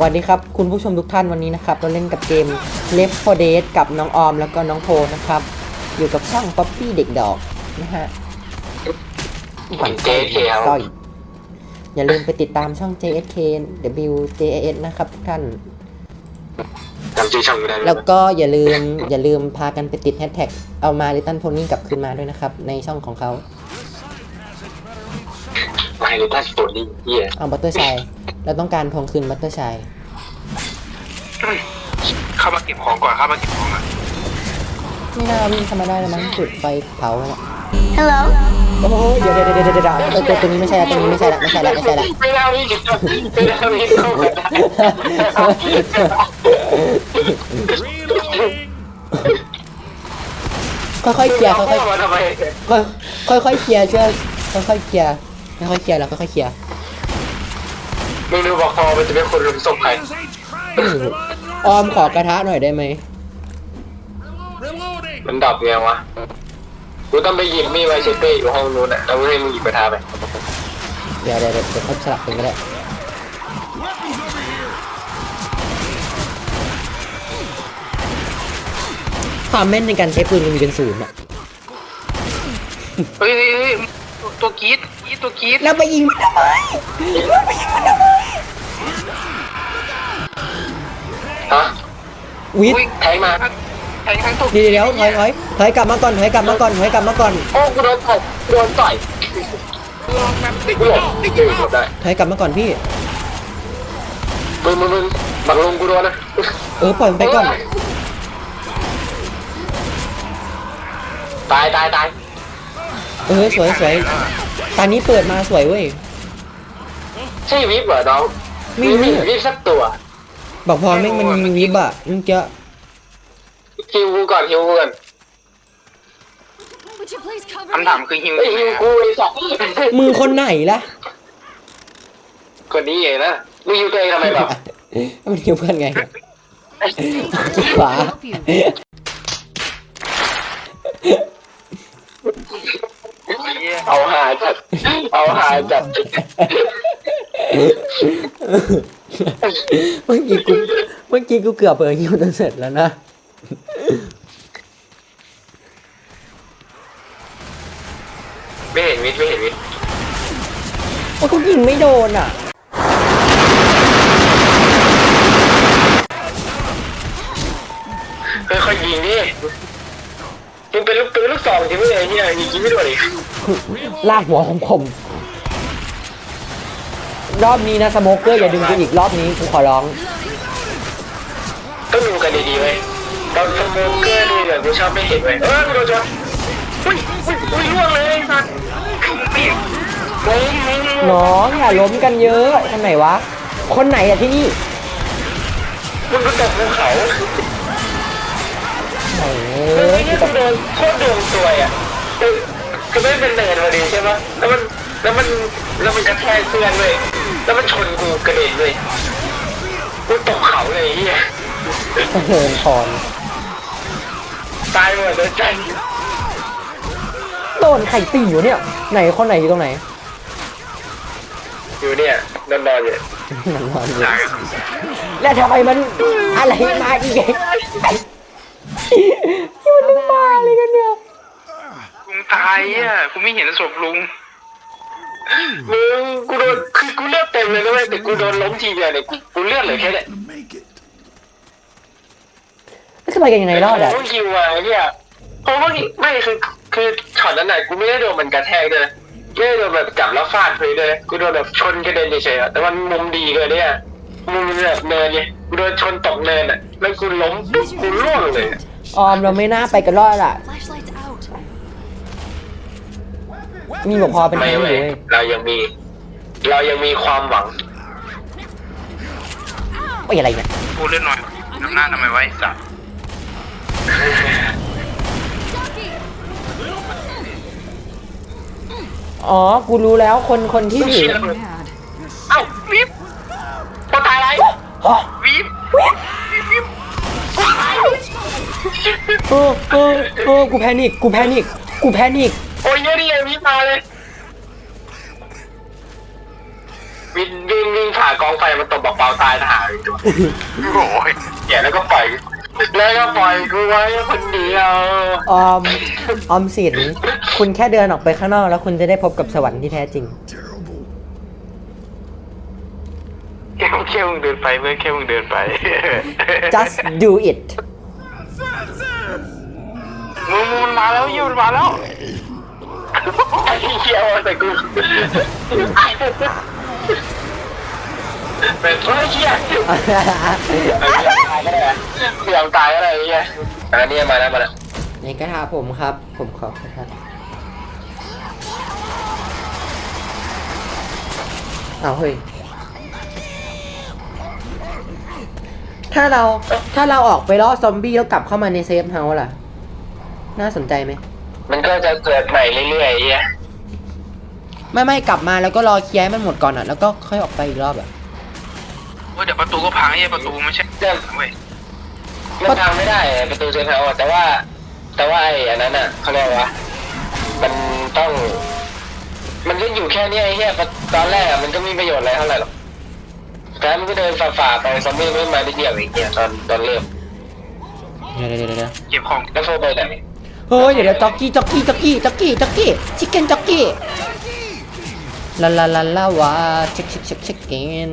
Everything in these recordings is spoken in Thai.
สวัสดีครับคุณผู้ชมทุกท่านวันนี้นะครับเราเล่นกับเกม Left 4 Dead กับน้องออมแล้วก็น้องโพนะครับ อยู่กับช่องป๊อปปี้เด็กดอกนะฮะผม JK ครับสร้อยอย่าลืมไปติดตามช่อง JSK WJS นะครับทุกท่านจำชื่อช่องไม่ได้แล้วก็อย่าลืมอย่าลืมพากันไปติดแฮชแท็กเอามาลิตันโพนี่กลับคืนมาด้วยนะครับ ในช่องของเขา ไม่เลยตัดฝนนี่เฮียเอาบัตเตอร์ชัยเราต้องการทวงคืนบัตเตอร์ชัยเข้ามาเก็บของก่อนเข้ามาเก็บของอะไม่น่าวิ่งเข้ามาได้แล้วมั้งจุดไฟเผาแล้ว Hello? โอ้โหเดี๋ยวเดี๋ยวเดี๋ยวเดี๋ยวเดี๋ยวตัวตัวตัวนี้ไม่ใช่ละตัวนี้ไม่ใช่ละไม่ใช่ละไม่ใช่ละไม่ได้พี่ไม่ได้พี่เข้ามาได้ค่อยๆเคลียร์ค่อยเข้ามาทำไมๆค่อยๆค่อยๆเคลียร์เชื่อค่อยๆเคลียร์ ค่อยๆเคลียร์แล้วค่อยๆเคลียร์ไม่รู้บอกพอมันจะเป็นคนรุมศพใครไม่รู้ออมขอกระทะหน่อยได้ไหมมันดับไงวะกูต้องไปหยิบมีดไว้เชเป้อยู่ห้องนู้นอะแล้วให้มึงหยิบกระทาไปเดี๋ยวเดี๋ยวเดี๋ยวเดี๋ยวเขาสลับกันก็ได้ความแม่นในการใช้ปืนมันมีเป็นศูนย์อะเฮ้ยเฮ้ยเฮ้ยตัวกรีด กรีดตัวกรีดแล้วไปยิงมันทำไมฮะวิทอุ้ยย์แทงมาแทงทั้งตัวเดี๋ยวเดี๋ยวถอยถอยถอยกลับมาก่อนถอยกลับมาก่อนถอยกลับมาก่อนโอ้กูโดนตบโดนต่อยกูหลบกูหลบได้ถอยกลับมาก่อนพี่ มึงมึงมึงบังลงกูโดนนะเออปล่อยมันไปก่อน ตายตายตาย เออสวยสวยตอนนี้เปิดมาสวยเว้ยใช่วิบเหรอน้องไม่รู้มีวิบสักตัวบอกพอแม่งมันมีวิบอะมึงเจอฮิวกูก่อนฮิวกูก่อน Would you please cover คำถามคือฮิวเฮ้ยฮิวกูไอ้สัตว์มือคนไหนล่ะคนนี้เองนะมึงฮิวตัวเองทำไมแบบมันหิวเพื่อนไงขวา help you? เอาหาจัดเอาหาจัดเมื่อกี้กูเมื่อกี้กูเกือบเปิดหิวจนเสร็จแล้วนะไม่เห็นวิทย์ไม่เห็นวิทย์โอ้กูยิงไม่โดนอะค่อยๆยิงดิมึงเป็นลูกปืนลูกสองจริงไหมเนี่ยเฮียยิงไม่โดนอีก ลากหัวของผมรอบนี้นะสโมเกอร์อย่าดึงกูอีกรอบนี้กูขอร้องต้องดูกันดีๆเว้ยตอนสโมเกอร์นี่เนี่ยกูชอบไม่เห็นเว้ยเออกูโดนจนอุ้ยอุ้ยอุ้ยล่วงเลยไอ้สัตว์ปีกล้มล้มล้มน้องอย่าล้มกันเยอะคนไหนวะ คนไหนอะที่นี่มึงก็ตกภูเขาโอ้เฮ้ยยนี่กูโดนโคตรดวงซวยอะ คือคือไม่เป็นเนินพอดีใช่ปะแล้วมันแล้วมันแล้วมันกระแทกเพื่อนเว้ยแล้วมันชนกูกระเด็นเลยกูตกเขาเลยไอ้เฮียเจริญพรตายหมดเลยใจโดนไข่ตีอยู่เนี่ย ไหนคนไหนอยู่ตรงไหน อยู่เนี่ยนอนนอนๆอยู่มันนอนอยู่แล้วทำไมมันอะไรมาอีกไอ้ที่มันเป็นบ้าอะไรกันเนี่ยลุง ตายอะกูไม่เห็นศพลุงมึงกูโดนคือกูเลือดเต็มเลยนะเว้ยแต่กูโดนล้มทีเดียวเนี่ยกูกูเลือดเหลือแค่เนี้ยแล้วทำไมกันยังไงรอดอะ กูคิวมาไอ้เนี่ยเพราะว่าไม่คือคือช็อตนั้นน่ะกูไม่ได้โดนมันกระแทกเลยนะไม่ได้โดนแบบจับแล้วฟาดพื้นเลยกูโดนแบบชนกระเด็นเฉยๆอะแต่มันมุมดีเกินเนี่ยมุมแบบเนินไงกูโดนชนตกเนินอะแล้วกูล้มปุ๊บกูร่วงเลยอะ ออมเราไม่น่าไปกันรอดอะ Flashlights out. มีบอกพอเป็นไม่ที่อยู่เว้ยเว้ยเรายังมี เรายังมีความหวัง โอ้ยอะไรเนี่ยกูเล่นหน่อยน้ำหน้าทำไมไวะไอ้สัตว์อ๋อ กูรู้แล้วคนคนที่ถือ Mad. เอ้าวิบตัวตายอะไรอ๋อวิบเออเออเออกูแพนิคกูแพนิคกูแพนิคโอ้ยเยอะดิไอ้วิบมาเลยวินวิ่งวิ่งผ่ากองไฟมาตบบอกเปาตายทหารอีกตัวโอ้ยอย่าแล้วก็ปล่อยแล้วก็ปล่อยกูไว้คนเดียวออม ออมสิน คุณแค่เดินออกไปข้างนอกแล้วคุณจะได้พบกับสวรรค์ที่แท้จริง แค่แค่มึงเดินไปเมื่อแค่มึงเดินไป just do it มึงมึงมันมาแล้วยิวมันมาแล้ว ไอ้เหี้ยแต่กูเป็นเฮ้ยเหี้ยเดี๋ยวตายก็ได้เหี้ยอันนี้มาแล้วมาแล้วในกระทาผมครับ ผมขอกระทาเอาเฮ้ย ถ้าเราถ้าเราออกไปล่อซอมบี้แล้วกลับเข้ามาในเซฟเฮาส์ล่ะ น่าสนใจไหม มันก็จะเกิดใหม่เรื่อยๆเหี้ยไม่ไม่กลับมาแล้วก็รอเคลียร์ให้มันหมดก่อนอะแล้วก็ค่อยออกไปอีกรอบอะว่าเดี๋ยวประตูก็พังไอ้ประตูไม่ใช่เรื่องเว้ยมันทำไม่ได้อะประตูเซนเฮาส์อะแต่ว่า แต่ว่าไอ้อันนั้นอะเขาเรียกว่า มันต้อง มันก็อยู่แค่เนี้ยไอ้เหี้ยตอนแรกอะมันก็ไม่มีประโยชน์อะไรเท่าไหร่หรอกแต่มันก็เดินฝ่าๆไปซอมบี้ไม่มาได้เดียวอีกเนี่ยตอนตอนเริ่มเดี๋ยวเดี๋ยวเดี๋ยวเดี๋ยวเก็บของแล้วโฟไปไหน เฮ้ยเดี๋ยวเดี๋ยวจ็อกกี้จ็อกกี้จ็อกกี้จ็อกกี้จ็อกกี้ชิคเก้นจ็อกกี้ลาลาลาลาวาเช็คเช็คเช็คเช็คเกน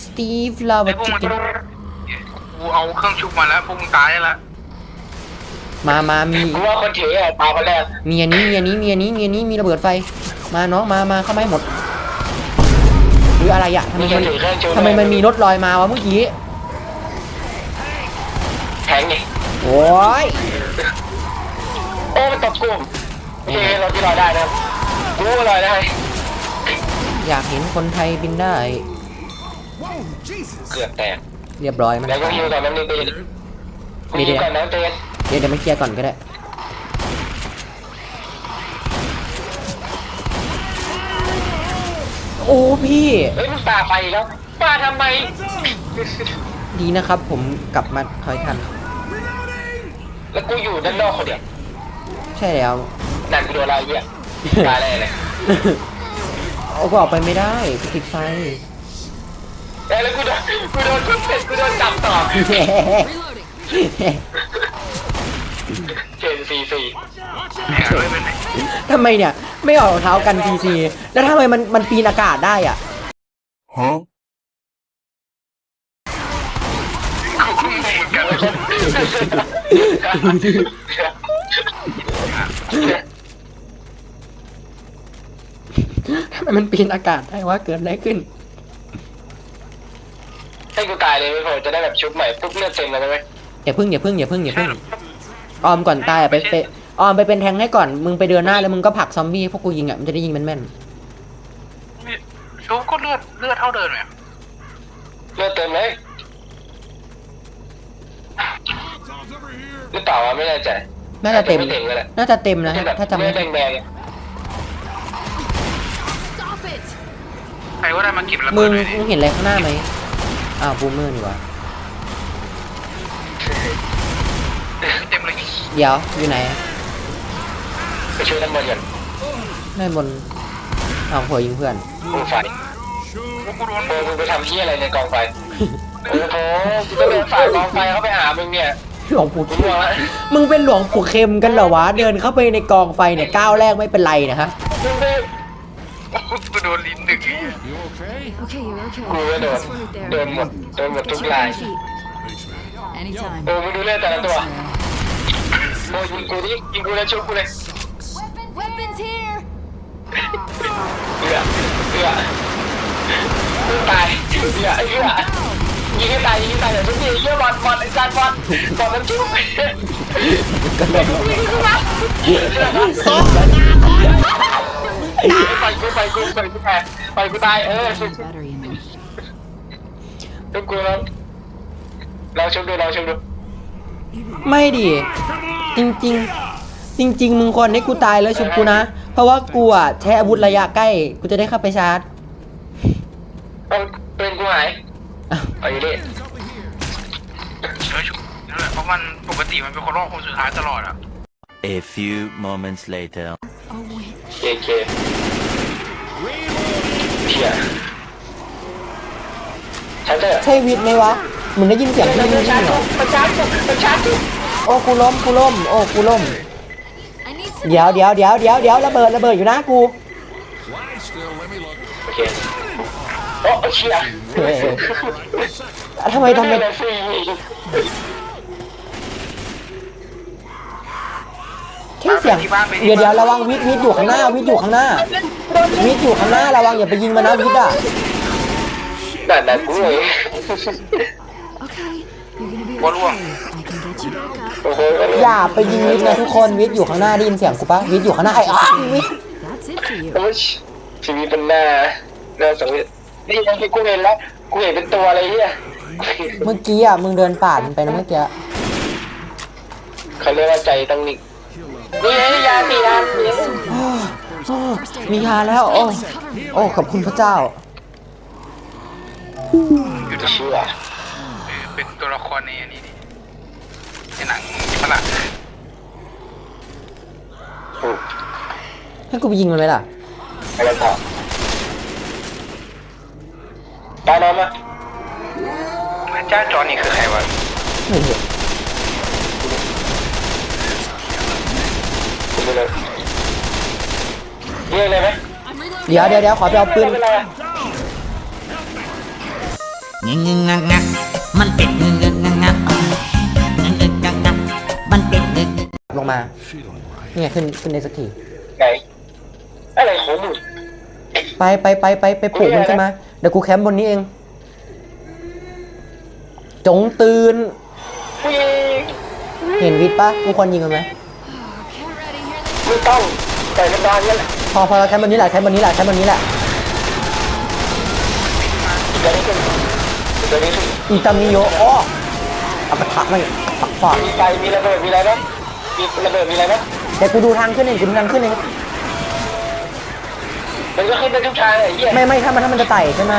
สตีฟลาวาไอ้พวกชิคมันเก้นกูเอาเครื่องชุบมาแล้วพวกมึงตายแล้วมามามีกูว่าคนถืออะตายคนแรกมีอันนี้มีอันนี้มีอันนี้มีอันนี้มีระเบิดไฟ มาน้องมามาเข้ามาให้หมดหรืออะไรอะทำไมมีมันถือเครื่องชูทำไมมันมีรถลอยมาวะเมื่อกี้แทงไงโอ้ยโอ้มันตบกูโอเคเราที่ลอยได้นะกูลอยได้อยากเห็นคนไทยบินได้ เกือบแตกเรียบร้อยมันแล้วก็ฮิวก่อนน้ำนี่ตีนกูฮิวก่อนน้ำตีนเดี๋ยวเดี๋ยวมาเคลียร์ก่อนก็ได้ โอ้พี่ เฮ้ยมึงป่าไปอีกแล้วป่าทำไมดีนะครับผมกลับมาถอยทัน แล้วกูอยู่ด้านนอกคนเดียว ใช่แล้ว นั่นกูโดนอะไรเหี้ยตายแน่เลยเอาก็ออกไปไม่ได้ติดไฟ เอ้ยแล้วกูโดนกูโดนทุบเสร็จกูโดนจับต่อเจนซีซีแหมเลยเป็นไหนทำไมเนี่ย ไม่ออกรองเท้ากันทีซีแล้วทำไมมันมันปีนอากาศได้อะกูก็งงเหมือนกัน ทำไมมันปีนอากาศได้วะเกิดอะไรขึ้น ให้กูตายเลยไม่พอจะได้แบบชุดใหม่ปุ๊บเลือดเต็มเลยได้ไหมอย่าพึ่งอย่าพึ่งอย่าพึ่งอย่าพึ่งออมก่อนตายอะไปไปออมไปเป็นแทงให้ก่อนมึงไปเดินหน้าแล้วมึงก็ผลักซอมบี้พวกกูยิงอะมันจะได้ยิงแม่นชุบก็เลือดเลือดเท่าเดิมเนี่ยเลือดเต็มเลยหรือเปล่าวะไม่แน่ใจๆ น่าจะเต็มไม่เต็มเลยแหละน่าจะเต็มนะแบบถ้าจำไม่เลือดผิดแดงๆอะ Stop it! ใครก็ได้มาเก็บระมึเบิดงหน่อยดิมึงเห็นอะไรข้างหน้าไหมอ้าวบูมเมอร์นี่หวะเต็มเลยเดี๋ยวอยู่ไหนอะไปช่วยด้านบนก่อนด้านบนเอาหัวยิงเพื่อนกูไฟกูกูโดน โอ้มึงไปทำที่อะไรในกองไฟ โอ้โหกูต้องเดินฝ่ากองไฟเข้าไปหามึงเนี่ย หลวงปู่กูบอกว่ามึงเป็นหลวงปู่เข็มกันเหรอวะ เดินเข้าไปในกองไฟเนี่ยก้าวแรกไม่เป็นไรนะฮะ มึงไปกูโดนลิ้นดึกไอ้เหี้ย Okay, you're okay. กูก็โดน That's right there. โดนหมดโดนหมดทุก Get ลาย your feet. Anytime. โอ้มึงดูเลือดแต่ละตัว โอ้ยิงกูดิยิงกูแล้วชุบกูเลย Weapons here! เอือเอือมึงตายเอือเอือ ยิงให้ตายยิงให้ตายเดี๋ยวทุกทีเยี่ยบอลบอลไอ้จานบอลบอลมันชุบก็เลยไปกูไปกูไปกูแพ้ไปกูตายเออชุบ Battery in there. ชุบกูแล้วเราชุบดูเราชุบดูไม่ดิ จริงๆ จริง ๆ มึงควรให้กูตายแล้วชุบกูนะ เพราะว่ากูอะใช้อาวุธระยะใกล้ กูจะได้เข้าไปชาร์จ เอาเป็นกูหายอ้าว เอาอยู่ดิเออชุบนั่นแหละเพราะมันปกติมันเป็นคนรอบคนสุดท้ายตลอดอะ A few moments later. Oh, wait. เคเคเพียชัตเตอร์ใช่วิทย์ไหมวะมึงได้ยินเสียงที่มันมึงชาวิ่ร์งจเหรอมันชาร์จมันชาร์จโอ้กูล้มกูล้มโอ้กูล้ม I need some เดี๋ยวเดี๋ยวเดี๋ยวเดี๋ยวเดี๋ยวระเบิดระเบิดอยู่นะกูโอเค โอ้เชียเฮ้ยทำไมทำไมฟรีแค่เสียงเดี๋ยวเดี๋ยวระวังวิทวิทอยู่ข้างหน้าวิทอยู่ข้างหน้าวิทอยู่ข้างหน้าระวังอย่าไปยิงมันนะวิทอะนั่นน่ะกูเลยบอลล่วงอย่าไปยิงวิทนะทุกคนวิทอยู่ข้างหน้าได้ยินเสียงกูปะวิทอยู่ข้างหน้าไอ้อ้าวิทชีวิตเป็นหน้าหน้าสังเวช นี่ยังที่กูเห็นแล้วกูเห็นเป็นตัวอะไรเฮียเมื่อกี้อะมึงเดินป่าดมันไปนะเมื่อกี้เขาเรียกว่าใจต้องนิ่งนี่ไงยาสียาสีโอ้มียาแล้ว โอ้โอ้ขอบคุณพระเจ้าอยู่จะทำเชื่อเออเป็นตัวละครในอันนี้ดิในหนังจิปะละถูกให้กูไปยิงมันไหมล่ะอะไรต่อ จ้าจอนี่คือใครวะไม่เห็นคุณไปเลยเรียกเลยไหมเดี๋ยวเดี๋ยวเดี๋ยวขอไปเอาปืนไม่เป็นไรอะงึงงึงงักงักมันเป็นงึงงึงงักงักงึงงึงงักงักมันเป็นงึงงึงลงมานี่ไงขึ้นขึ้นได้สักทีไหนอะไรของมึงไปไปไปไปไปปลุกมันขึ้นมาเดี๋ยวกูแคมป์บนนี้เอง จงตื่น กูยิงเห็นวิทย์ปะกูควรยิงมันไหม Get ready, here they ไม่ต้องแต่กระดานนี่แหละพอพอแคมป์บนนี้แหละแคมป์บนนี้แหละแคมป์บนนี้แหละอีกตัวนี้ขึ้นอีกตัวนี้ขึ้นอีตามิโยอ้อเอาปะทะมันปักปอกมีไฟมีระเบิดมีอะไรไหมมีระเบิดมีอะไรไหมเดี๋ยวกูดูทางขึ้นเองกูดูทางขึ้นเองมันก็ขึ้นได้ทุกทางไอ้เหี้ยไม่ไม่ถ้ามันถ้ามันจะไต่ใช่ไหม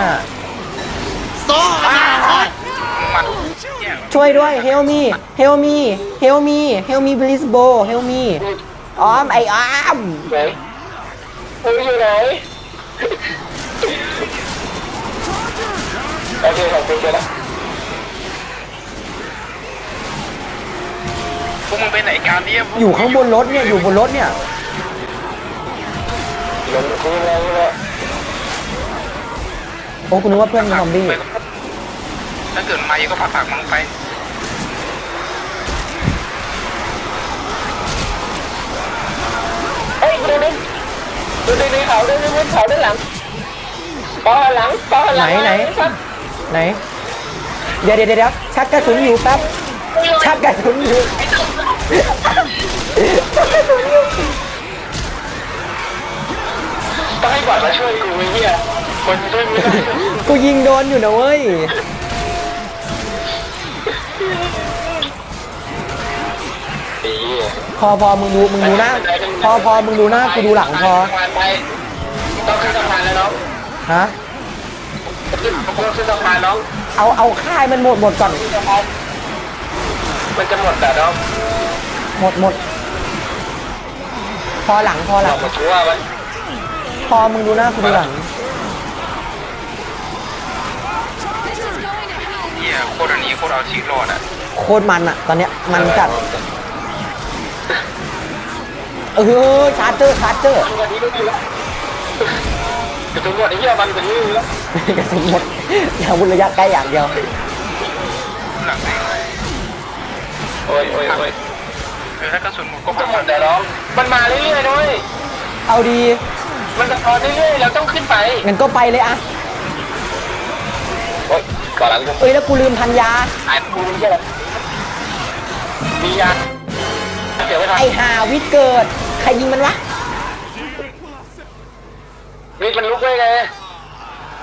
มันเนี่ย ช่วยด้วย help me help me help me help me please bro help me อ้อมไอ้อ้อมไหนเฮ้ยอยู่ไหนโอเคขอบคุณเจ้าละพวกมึงไปไหนกันเนี่ยพวกอยู่ข้างบนรถเนี่ย อยู่บนรถเนี่ย ลงคุณแล้วแล้ว โอ้กูนึกว่าเพื่อนเป็นซอมบี้ ไปก็ ถ้าเกิดมาเยอะก็ผลักผลักมันไปเฮ้ยดูดิดูดิดูเขาดูดิบนเขาด้านหลังปอหลังปอหลังไหนไหนไหน เดี๋ยวเดี๋ยวเดี๋ยวชักกระสุนอยู่แป๊บชักกระสุนอยู่ต้องให้บอดมาช่วยกูไอ้เหี้ยคนช่วยไม่ได้กูยิงโดนอยู่นะเว้ย พอพอมึงดูมึงดูหน้าพอพอมึงดูหน้ากูดูหลังพอไปต้องขึ้นสะพานแล้วน้องฮะขึ้นต้องขึ้นสะพานน้องเอาเอาค่ายมันหมดหมดก่อนมันจะหมดแต่น้องหมดหมดพอหลังพอหลัเรางหมดทั่วมันพอมึงดูหน้ากูดูหลังเฮียโคตรอันนี้โคตรเอาชีวิตรอดอะโคตรมันอะตอนเนี้ยมันจัด เออชาร์เจอร์ชาร์เจอร์วันนี้ก็ดีแล้วจะตำรวจไอ้เหี้ยมันเป็นนี่แล้วกระสุนหมดอย่าวุนระยะใกล้อย่างเดียวหลังไหนโอ้ยโอ้ยโอ้ยเออถ้ากระสุนหมดก็ก็ผลักหมดแต่น้องมันมาเรื่อยๆด้วยเอาดี มันจะพอเรื่อยๆเราต้องขึ้นไปงั้นก็ไปเลยอะโอ้ยก่อนหลังกูเอ้ยแล้วกูลืมพันยาอ่านกูไม่ใช่หรอมียา เดี๋ยวไปทไอหาวิทย์เกิด ใครยิงมันวะำวิทย์มันลุกไว้ไง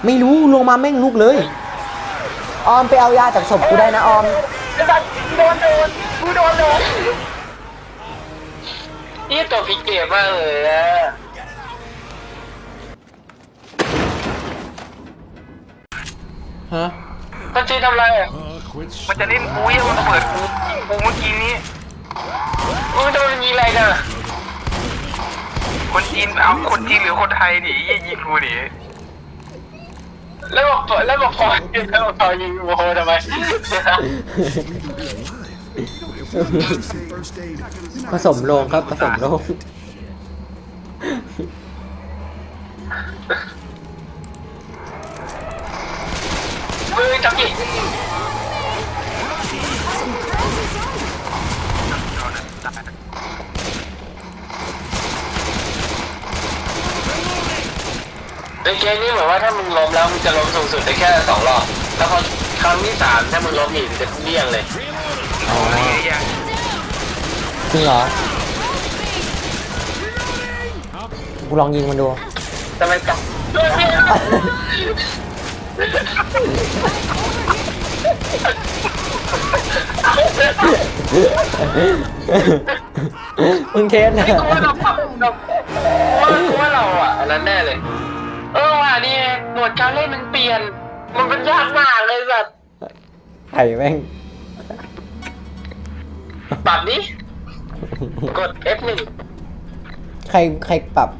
ไม่รู้ลงมาแม่งลุกเลย ออมไปเอายาจากศพกูได้นะออม ไอ้สัตว์โดนโดนกูโดนโดนนี่ตัวพิกเกมมากเลยอะฮะ มันจีทำไรอะมันจะเล่นกูเฮียมันเปิดกูยิงกูเมื่อกี้นี้ มึงโดนยิงอะไรกันอะคนจีนเอาคนจีนหรือคนไทยดิเฮียยิงกูดิแล้วบอกแล้วบอกพอแล้วบอกพอยิงโมโหทำไม ผสมโลงครับผสมโลง มือจับกี่ในเกมนี้เหมือนว่าถ้ามึงล้มแล้วมึงจะล้มสูงสุดได้แค่สองรอบ แล้วพอครั้งที่สามถ้ามึงล้มอีกมึงจะเลี่ยงเลยอ๋อไอ้เหี้ยจริงเหรอกูลองยิงมันดูทำไมจับมึงเทสนะกูว่าเราปรับเรากูว่าเราอะอันนั้นแน่เลย เออว่ะนี่หนวดการเล่นมันเปลี่ยน มันเป็นยากมากเลยแบบไข่แม่งปรับนี้ กด F1 ใครใครปรับ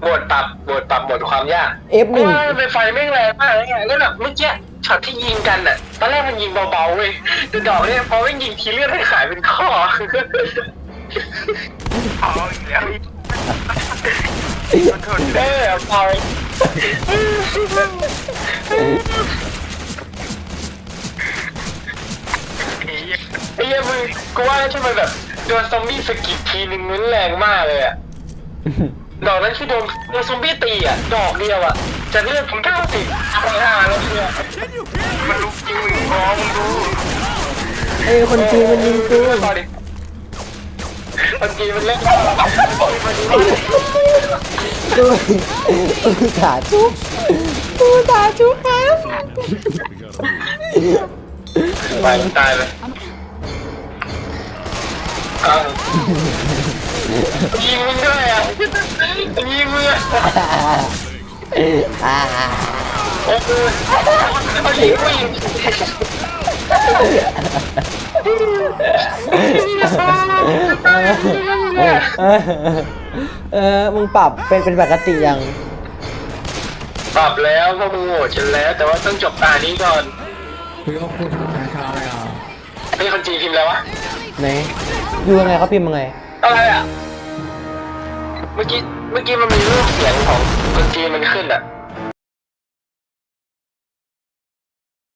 โหมดปรับโหมดปรับโหมดความยาก F1 เพราะว่ามันเป็นไฟแม่งแรงมากเลยไงแล้วแบบเมื่อกี้ช็อตที่ยิงกันอะตอนแรกมันยิงเบาๆเว้ยแต่ดอกเนี่ยพอไม่ยิงทีเลือดให้ขายเป็นข้อเอาอีกแล้ว ขอโทษเออพอไอ้เหี้ยไอ้เหี้ยมึงกูว่าใช่ไมแบบโดนซอมบี้สะกิดทีนึงมันแรงมากเลยอะดอกนั้นคือโดนโดนซอมบี้ตีอะดอกเดียวอะจากเลือดผมเก้าสิบไปห้าแล้วเนี่ยมันลุกยิงมึงพอมึงดู เอ้ยคนจีนมันยิงกูต่อดิ คนจีนมันเล่นกูกูสาจุ๊บกูสาจุ๊บครับไปตายเลยยิงมึงด้วยอะยิงมึงอะ เอายิงกูยิงเออ มึงปรับเป็นเป็นปกติยัง ปรับแล้วเพราะมึงโหวตฉันแล้ว แต่ว่าต้องจบตานี้ก่อนคุยกับคุณหาชาอะไรอะเฮ้คนจีนพิมพ์แล้ววะไหนดูยังไงเขาพิมพ์ยังไงอะไรอะ เมื่อกี้ เมื่อกี้มันมีรูปเสียงของคนจีนมันขึ้นอะ